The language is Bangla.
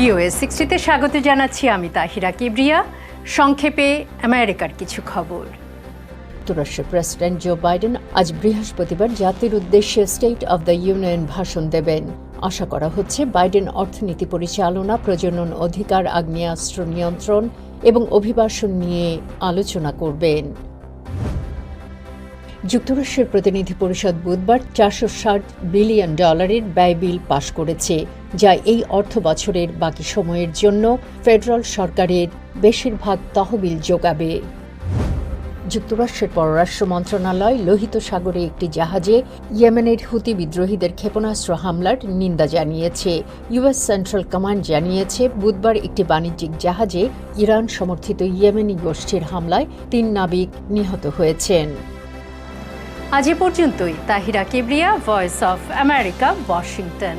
ভিওএ সিক্সটিতে স্বাগত জানাচ্ছি আমি তাহিরা কিবরিয়া। সংক্ষেপে আমেরিকার কিছু খবর। যুক্তরাষ্ট্রের প্রেসিডেন্ট জো বাইডেন আজ বৃহস্পতিবার জাতির উদ্দেশ্যে স্টেট অব দ্য ইউনিয়ন ভাষণ দেবেন। আশা করা হচ্ছে বাইডেন অর্থনীতি পরিচালনা, প্রজনন অধিকার, আগ্নেয়াস্ত্র নিয়ন্ত্রণ এবং অভিবাসন নিয়ে আলোচনা করবেন। যুক্তরাষ্ট্রের প্রতিনিধি পরিষদ বুধবার চারশো ষাট বিলিয়ন ডলারের ব্যয় বিল পাশ করেছে, যা এই অর্থ বছরের বাকি সময়ের জন্য ফেডারাল সরকারের বেশিরভাগ তহবিল যোগাবে। যুক্তরাষ্ট্রের পররাষ্ট্র মন্ত্রণালয় লোহিত সাগরে একটি জাহাজে ইয়েমেনের হুতি বিদ্রোহীদের ক্ষেপণাস্ত্র হামলার নিন্দা জানিয়েছে। ইউএস সেন্ট্রাল কমান্ড জানিয়েছে, বুধবার একটি বাণিজ্যিক জাহাজে ইরান সমর্থিত ইয়েমেনি গোষ্ঠীর হামলায় তিন নাবিক নিহত হয়েছেন। আজ এ পর্যন্তই। Tahira Kebria voice of America Washington